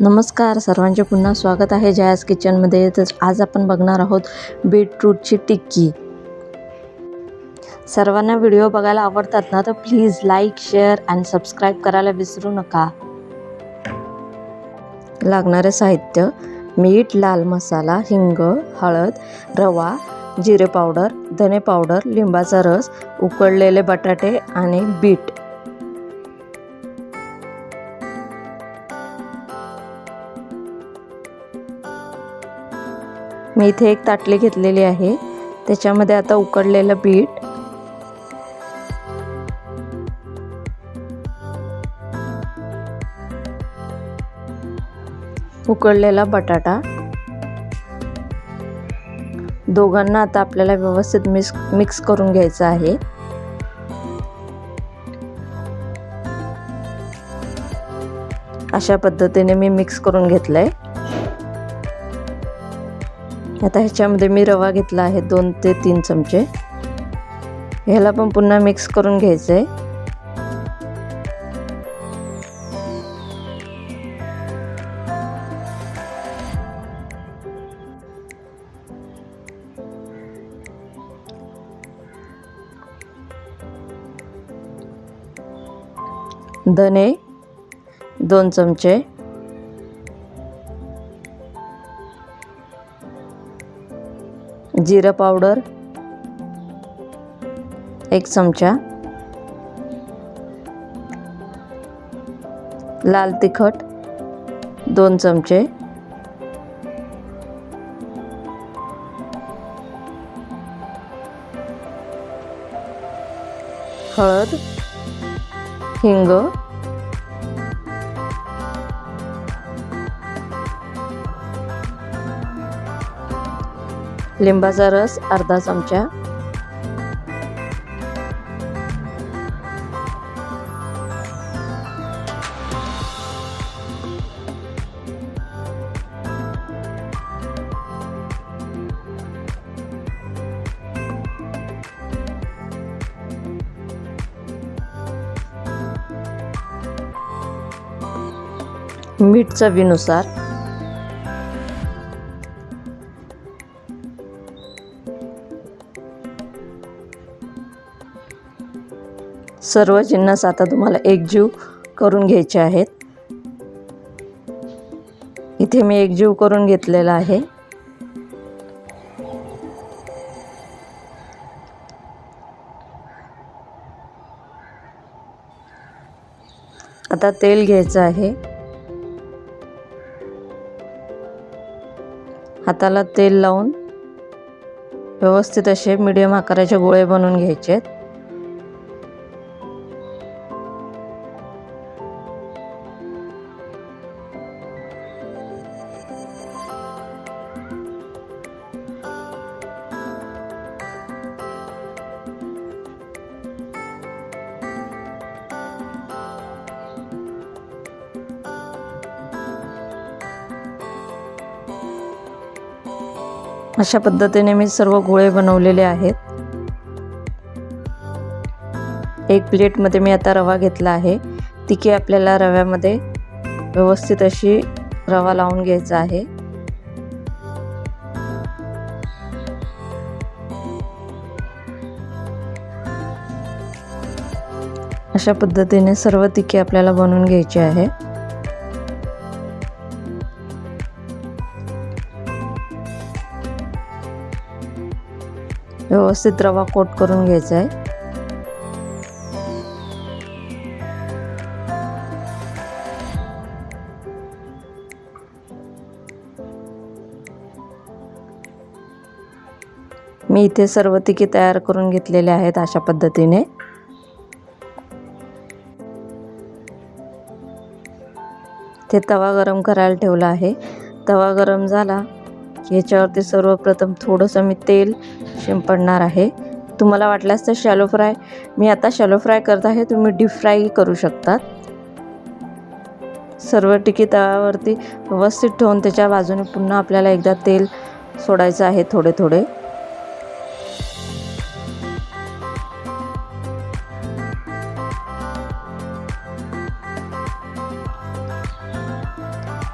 नमस्कार सर्वांचे पुन्हा स्वागत आहे जयास किचनमध्ये. तर आज आपण बघणार आहोत बीटरूटची टिक्की. सर्वांना व्हिडिओ बघायला आवडतात ना तर please like share and subscribe करायला विसरू नका. लागणारे साहित्य मीठ लाल मसाला हिंग हळद रवा जिरे पावडर धने पावडर लिंबाचा रस उकळलेले बटाटे आणि बीट. मी इथे एक ताटली घेतलेली आहे. त्याच्यामध्ये आता उकडलेलं बीट उकडलेला बटाटा. दोघांना आता आपल्याला व्यवस्थित मिक्स मिक्स करून घ्यायचं आहे. अशा पद्धतीने मी मिक्स करून घेतलं आहे आता ह्याच्यामध्ये मी रवा घेतला आहे दोन ते तीन चमचे. ह्याला पण पुन्हा मिक्स करून घ्यायचं आहे धने दोन चमचे. जिरं पावडर एक चमचा. लाल तिखट दोन चमचे. हळद हिंग लिंबाचा रस अर्धा चमचा. मीठ चवीनुसार सर्व जिन्नस आता तुम्हाला एकजीव करून घ्यायचे आहेत. इथे मी एकजीव करून घेतलेला आहे. आता तेल घ्यायचं आहे. हाताला तेल लावून व्यवस्थित असे मिडियम आकाराचे गोळे बनवून घ्यायचे आहेत. अशा पद्धतीने मी सर्व गोळे बनवलेले आहेत. एक प्लेटमध्ये मी आता रवा घेतला आहे. तिके आपल्याला रव्यामध्ये व्यवस्थित अशी रवा लावून घ्यायचा आहे. अशा पद्धतीने सर्व तिके आपल्याला बनवून घ्यायची आहे. व्यवस्थित रवा कोट करून घ्यायचा आहे. मी इथे सर्व तिकी तयार करून घेतलेले आहेत अशा पद्धतीने. ते तवा गरम करायला ठेवला आहे. तवा गरम झाला. याच्यावरती सर्वप्रथम थोडंसं मी तेल शिंपडणार आहे. तुम्हाला वाटल्यास तर शॅलो फ्राय मी आता शॅलो फ्राय करत आहे. तुम्ही डीप फ्रायही करू शकतात. सर्व टिकी तव्यावरती व्यवस्थित ठेवून त्याच्या बाजूने पुन्हा आपल्याला एकदा तेल सोडायचं आहे थोडे थोडे.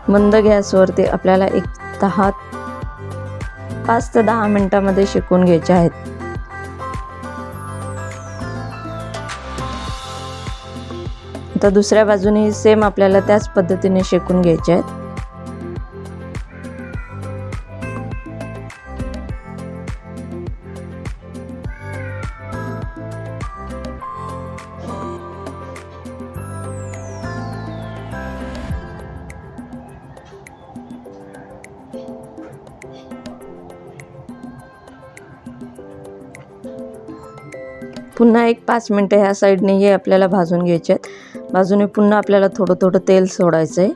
मंद गॅसवरती आपल्याला एक दहा पाच ते दहा मिनटामध्ये शिकून घ्यायचे आहेत. आता दुसऱ्या बाजूने सेम आपल्याला त्याच पद्धतीने शेकून घ्यायचे आहेत. पुन्हा एक पाच मिनटं ह्या साईडने हे आपल्याला भाजून घ्यायचे आहेत. बाजूने पुन्हा आपल्याला थोडं थोडं तेल सोडायचं आहे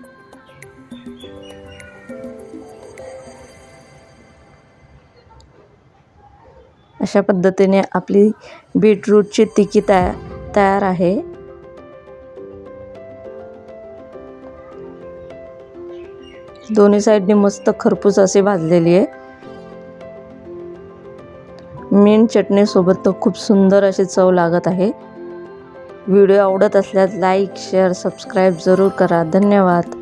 अशा पद्धतीने आपली बीटरूटची तिकी तया तयार आहे. दोन्ही साईडने मस्त खरपूस अशी भाजलेली आहे. मीन चटणीसोबत तर खूप सुंदर अशी चव लागत आहे. व्हिडिओ आवडत असल्यास लाईक शेअर सबस्क्राईब जरूर करा. धन्यवाद.